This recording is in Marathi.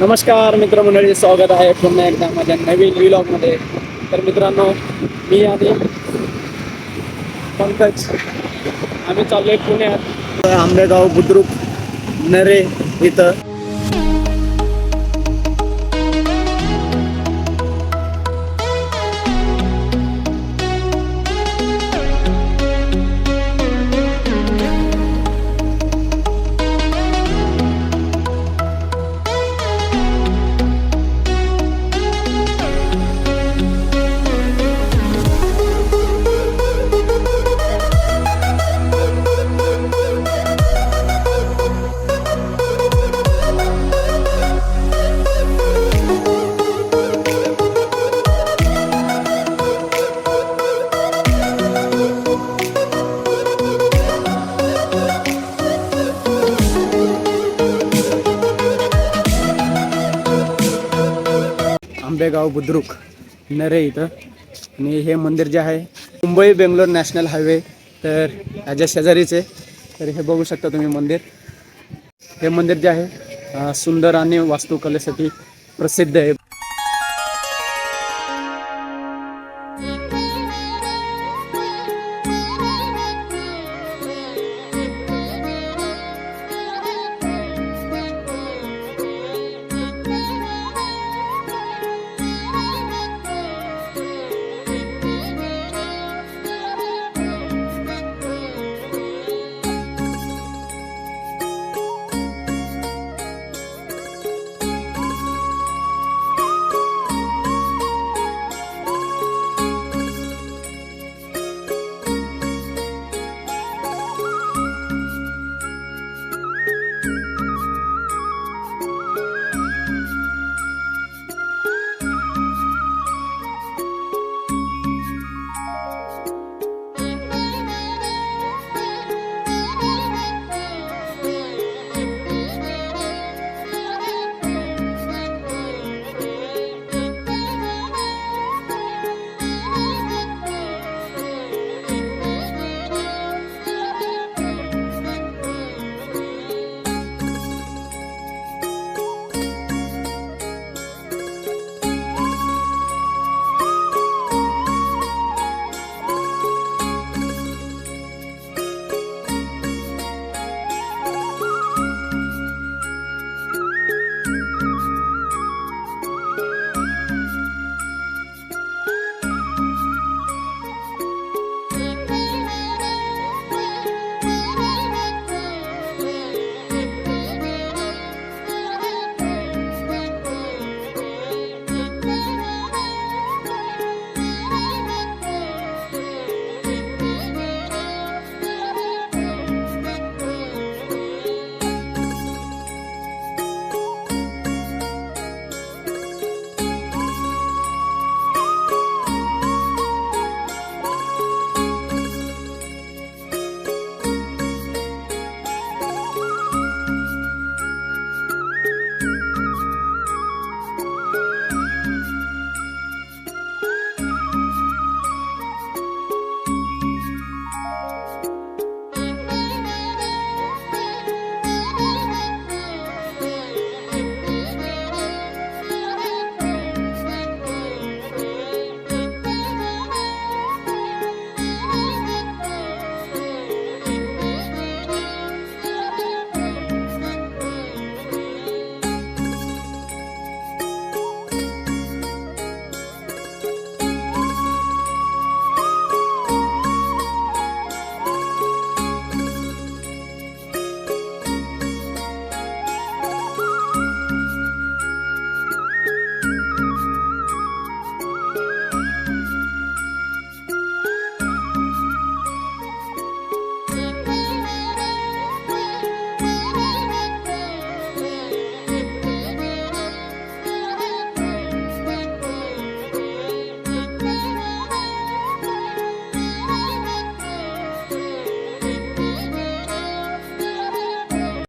नमस्कार मित्रमंडळी स्वागत आहे पुन्हा एकदा माझ्या नवीन व्लॉगमध्ये तर मित्रांनो मी आणि पंकज आम्ही चाललोय पुण्यात. आंबेगाव बुद्रुक नरे इथं. आंबेगाव बुद्रुक नरे इथं. आणि हे मंदिर जे आहे मुंबई बेंगलोर नॅशनल हायवे तर याच्या शेजारीच आहे. तर हे बघू शकता तुम्ही मंदिर. हे मंदिर जे आहे सुंदर आणि वास्तुकलेसाठी प्रसिद्ध आहे.